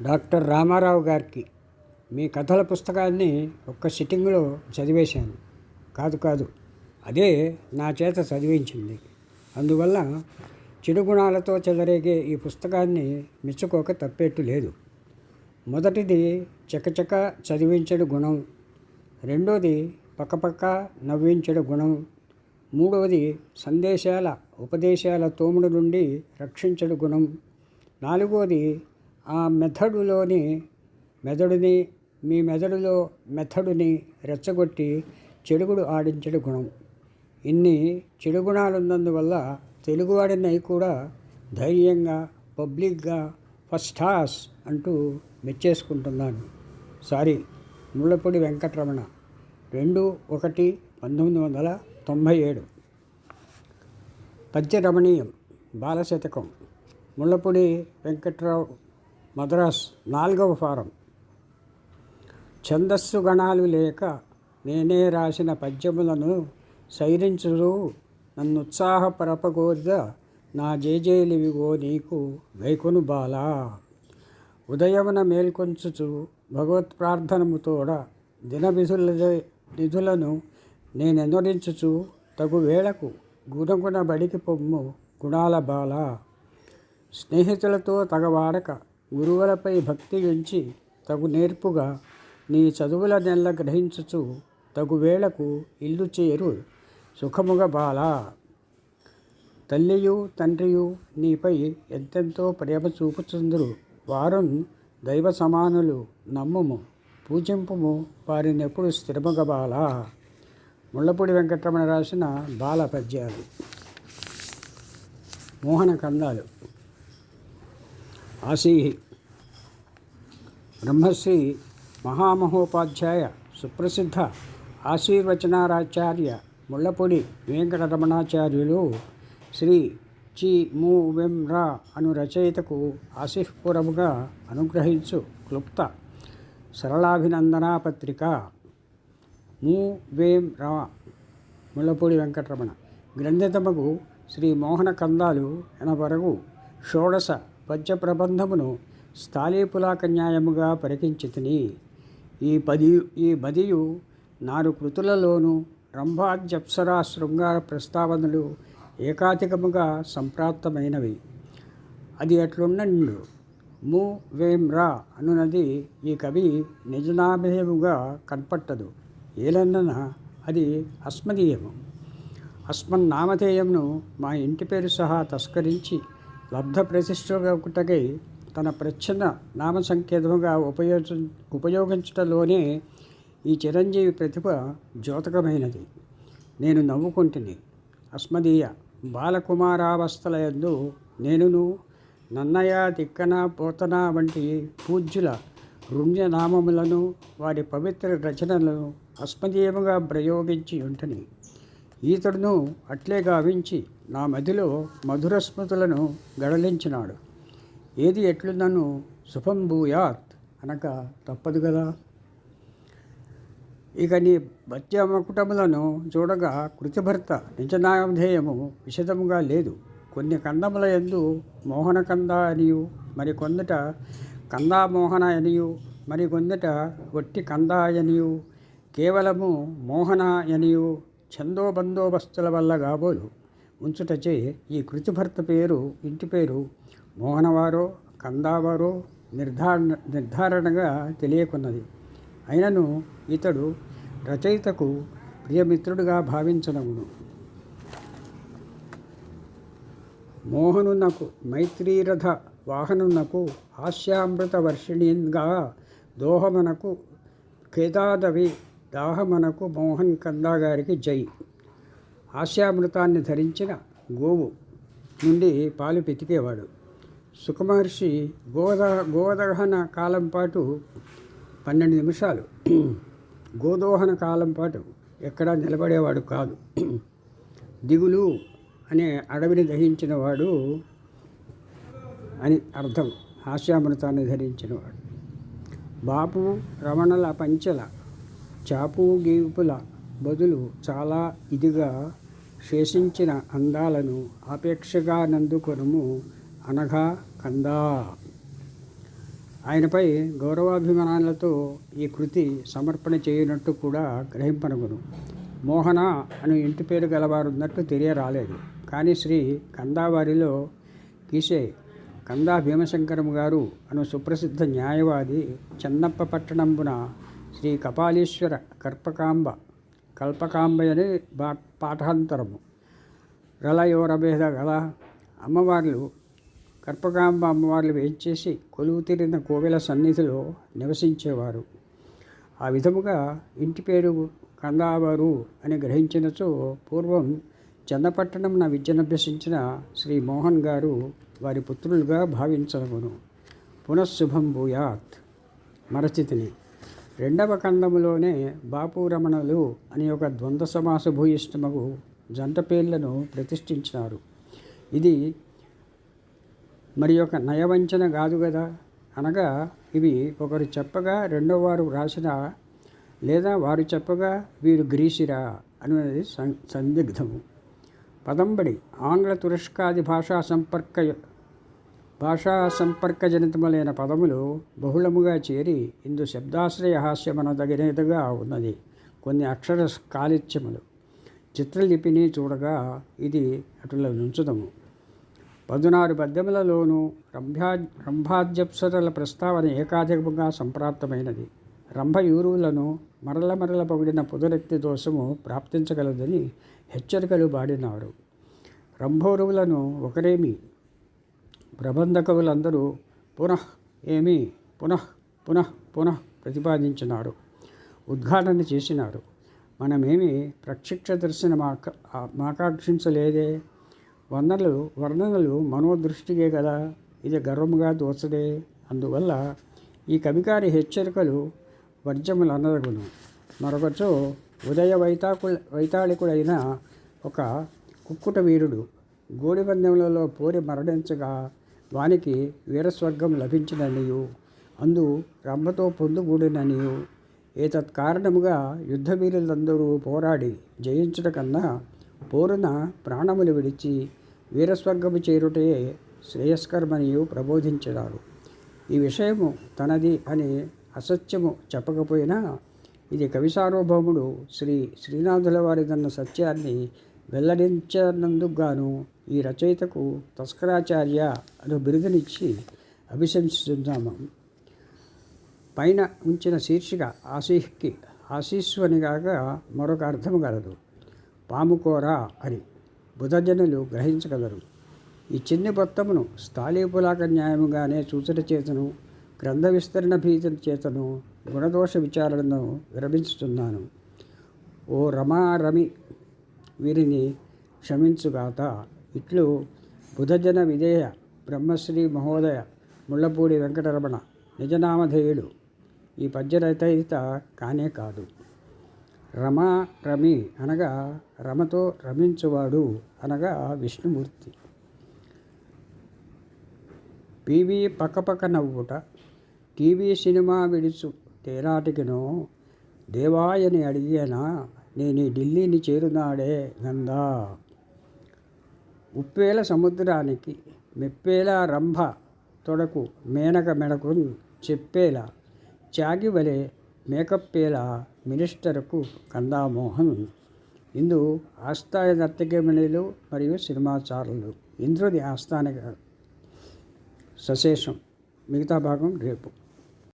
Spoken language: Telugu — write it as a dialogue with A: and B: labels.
A: డాక్టర్ రామారావు గారికి మీ కథల పుస్తకాన్ని ఒక్క సిట్టింగ్లో చదివేశాను. కాదు కాదు అదే నా చేత చదివించింది. అందువల్ల చెడు గుణాలతో చెలరేగే ఈ పుస్తకాన్ని మెచ్చుకోక తప్పేట్టు లేదు. మొదటిది చకచక చదివించడు గుణం రెండోది పక్కపక్క నవ్వించడు గుణం మూడవది సందేశాల ఉపదేశాల తోముడు నుండి రక్షించడు గుణం నాలుగోది ఆ మెథడులోని మెదడుని మీ మెదడులో మెథడుని రెచ్చగొట్టి చెడుగుడు ఆడించడు గుణం. ఇన్ని చెడు గుణాలున్నందువల్ల తెలుగువాడినై కూడా ధైర్యంగా పబ్లిక్గా ఫస్ట్ క్లాస్ అంటూ మెచ్చేసుకుంటున్నాను. సారీ ముళ్ళపూడి వెంకటరమణ. రెండు ఒకటి పంతొమ్మిది వందల తొంభై ఏడు. పద్య రమణీయం బాలశతకం. ముళ్ళపూడి వెంకట్రావు మద్రాస్ నాలుగవ ఫారం. ఛందస్సు గణాలు లేక నేనే రాసిన పద్యములను సైరించురు నన్నుత్సాహపరపగోర్ద నా జేజేలివిగో నీకు వైకును బాలా. ఉదయమున మేల్కొంచుచు భగవత్ ప్రార్థనముతోడ దినవిధుల నిధులను నేనెనరించుచు తగు వేళకు గుణగుణ బడికి పొమ్ము గుణాల బాల. స్నేహితులతో తగవాడక గురువులపై భక్తి ఉంచి తగు నేర్పుగా నీ చదువుల నెల గ్రహించుచు తగు వేళకు ఇల్లు చేరు. సుఖముగ బాల. తల్లియు తండ్రియు నీపై ఎంతెంతో ప్రేమ చూపుచుందురు. వారం దైవ సమానులు నమ్ముము పూజింపుము వారినెప్పుడు స్థిరముగ బాల. ముళ్ళపూడి వెంకటరమణ రాసిన బాల పద్యాలు. మోహన కందాలు. ఆసీహి బ్రహ్మశ్రీ మహామహోపాధ్యాయ సుప్రసిద్ధ ఆశీర్వచనారాచార్య ముళ్ళపూడి వెంకటరమణాచార్యులు శ్రీ చి ము వెం రా అను రచయితకు ఆశీఃపురముగా అనుగ్రహించు క్లుప్త సరళాభినందనా పత్రిక. ము వేం రా ముళ్ళపూడి వెంకటరమణ. గ్రంథితమగు శ్రీ మోహన కందాలు ఎనవరగు షోడశ పద్య ప్రబంధమును స్థాళీపులాక న్యాయముగా పరికించితిని. ఈ పది ఈ బదియు నారు కృతులలోనూ రంభాజప్సరా శృంగార ప్రస్తావనలు ఏకాధికముగా సంప్రాప్తమైనవి. అది అట్లుండు ము వేం రా అనునది ఈ కవి నిజనామేయముగా కనపట్టదు. ఏలన్న అది అస్మదీయము. అస్మన్నామధేయమును మా ఇంటి పేరు సహా తస్కరించి లబ్ధ ప్రతిష్టకై తన ప్రచ్ఛన్న నామ సంకేతముగా ఉపయోగ ఉపయోగించటంలోనే ఈ చిరంజీవి ప్రతిభ ద్యోతకమైనది నేను నవ్వుకుంటుని అస్మదీయ బాలకుమారావస్థల యందు నేనును నన్నయ తిక్కన పోతన వంటి పూజ్యుల రుణ్యనామములను వారి పవిత్ర రచనలను అస్మదీయముగా ప్రయోగించి ఉంటని ఈతడును అట్లే గావించి నా మదిలో మధుర స్మృతులను గడలించినాడు. ఏది ఎట్లు నన్ను శుభం భూయాత్ అనక తప్పదు కదా ఇక నీ భత్యమకుటములను చూడగా కృతిభర్త నిజనామధేయము విషదముగా లేదు. కొన్ని కందముల ఎందు మోహన కంద అనియు మరి కొందట కందా మోహన అనియు మరి కొందట వట్టి కంద అనియు కేవలము మోహన అనియు ఛందో బందోబస్తుల వల్ల కాబోలు ఉంచుటచే ఈ కృతిభర్త పేరు ఇంటి పేరు మోహనవారో కందావారో నిర్ధారణ నిర్ధారణగా తెలియకున్నది. అయినను ఇతడు రచయితకు ప్రియమిత్రుడుగా భావించనగును. మోహనునకు మైత్రీరథ వాహనునకు హాస్యామృత వర్షిణిగా దోహమునకు కేదాదవి దాహమనకు మోహన్ కందా గారికి జై. ఆశామృతాన్ని ధరించిన గోవు నుండి పాలు పితికేవాడు. సుఖమహర్షి గోద గోదహన కాలం పాటు పన్నెండు నిమిషాలు. గోదోహన కాలం పాటు ఎక్కడా నిలబడేవాడు కాదు. దిగులు అనే అడవిని దహించినవాడు అని అర్థం. హాస్యామృతాన్ని ధరించినవాడు. బాపు రమణల పంచెల చాపు గీపుల బదులు చాలా ఇదిగా శేషించిన అందాలను ఆపేక్షగా నందుకొనుము అనగా కందా. ఆయనపై గౌరవాభిమానాలతో ఈ కృతి సమర్పణ చేయనట్టు కూడా గ్రహింపనగును. మోహన అను ఇంటి పేరు గలవారున్నట్టు తెలియరాలేదు. కానీ శ్రీ కందావారిలో గీసే కందా భీమశంకరం గారు అను సుప్రసిద్ధ న్యాయవాది చెన్నప్ప పట్టణంబున శ్రీ కపాలీశ్వర కర్పకాంబ కల్పకాంబయని బా పాఠాంతరము. రలయోరభేద గల అమ్మవార్లు కర్పకాంబ అమ్మవార్లు వేయించేసి కొలువు తీరిన కోవెల సన్నిధిలో నివసించేవారు. ఆ విధముగా ఇంటి పేరు కందావారు అని గ్రహించినచో పూర్వం చన్నపట్టణంన విద్యనభ్యసించిన శ్రీ మోహన్ గారు వారి పుత్రులుగా భావించవను పునఃశుభం భూయాత్. మరచితిని. రెండవ కందములోనే బాపు రమణలు అని ఒక ద్వంద్వ సమాస భూయిష్టమగు జంట పేర్లను ప్రతిష్ఠించినారు. ఇది మరి ఒక నయవంచన కాదు కదా అనగా ఇవి ఒకరు చెప్పగా రెండో వారు రాసిన లేదా వారు చెప్పగా వీరు గ్రీసిరా అనేది సం సందిగ్ధము. పదంబడి ఆంగ్ల తురస్కాది భాషా సంపర్క భాషా సంపర్కజనితములైన పదములు బహుళముగా చేరి ఇందు శబ్దాశ్రయ హాస్యమనదగినదిగా ఉన్నది. కొన్ని అక్షర కాలిత్యములు చిత్రలిపిని చూడగా ఇది అటుల నుంచుదము. పదునారు పద్యములలోనూ రంభా రంభాద్యప్సరల ప్రస్తావన ఏకాధికముగా సంప్రాప్తమైనది. రంభయూరువులను మరల మరల పొగిడిన పుదరెత్తి దోషము ప్రాప్తించగలదని హెచ్చరికలు బాడినారు. రంభోరువులను ఒకరేమి ప్రబంధ కవులందరూ పునః ఏమి పునః పునః పునః ప్రతిపాదించినారు. ఉద్ఘాటన చేసినారు. మనమేమి ప్రత్యక్ష దర్శన మాక మాకాంక్షించలేదే. వందలు వర్ణనలు మనోదృష్టికే కదా. ఇది గర్వముగా దోచడే అందువల్ల ఈ కవికారి హెచ్చరికలు వర్జములనదగును మరొకచో ఉదయ వైతాకు వైతాళికుడైన ఒక కుక్కుట వీరుడు గోడిపందెములలో పోరి మరణించగా వానికి వీరస్వర్గం లభించిననియు. అందు రమ్మతో పొందుగూడిననియు. ఏతత్ కారణముగా యుద్ధవీరులందరూ పోరాడి జయించుట కన్నా పోరున ప్రాణములు విడిచి వీరస్వర్గము చేరుటయే శ్రేయస్కరమనియు ప్రబోధించినారు. ఈ విషయము తనది అని అసత్యము చెప్పకపోయినా ఇది కవి సార్వభౌముడు శ్రీ శ్రీనాథుల వారిదన్న సత్యాన్ని వెల్లడించినందుకు గాను ఈ రచయితకు తస్కరాచార్య అను బిరుదునిచ్చి అభిశంసిస్తున్నాము పైన ఉంచిన శీర్షిక ఆశీహ్కి ఆశీస్వని కాక మరొక అర్థం కలదు పాముకోర అని బుధజనులు గ్రహించగలరు. ఈ చిన్ని మొత్తమును స్థాళీపులాక న్యాయముగానే సూచన చేతను గ్రంథ విస్తరణ భీతుల చేతను గుణదోష విచారణను విరమించుతున్నాను. ఓ రమా రమి వీరిని క్షమించుగాత ఇట్లు బుధజన విధేయ బ్రహ్మశ్రీ మహోదయ ముళ్ళపూడి వెంకటరమణ నిజనామధేయుడు ఈ పద్యరచయిత కానే కాదు. రమ రమి అనగా రమతో రమించువాడు అనగా విష్ణుమూర్తి. పీవీ పక్కపక్క నవ్వుట టీవీ సినిమా విడుచు తేనాటికినో దేవాయని అడిగేనా నేను ఢిల్లీని చేరునాడే గందా ఉప్పేల సముద్రానికి మెప్పేల రంభ తొడకు మేనక మెడకు చెప్పేలా చాగివలే మేకప్పేల మినిస్టర్కు కందామోహన్ ఇందు ఆస్థాయ నర్తకమణులు మరియు సినిమాచారులు. ఇంద్రుది ఆస్థానిక సశేషం. మిగతా భాగం రేపు.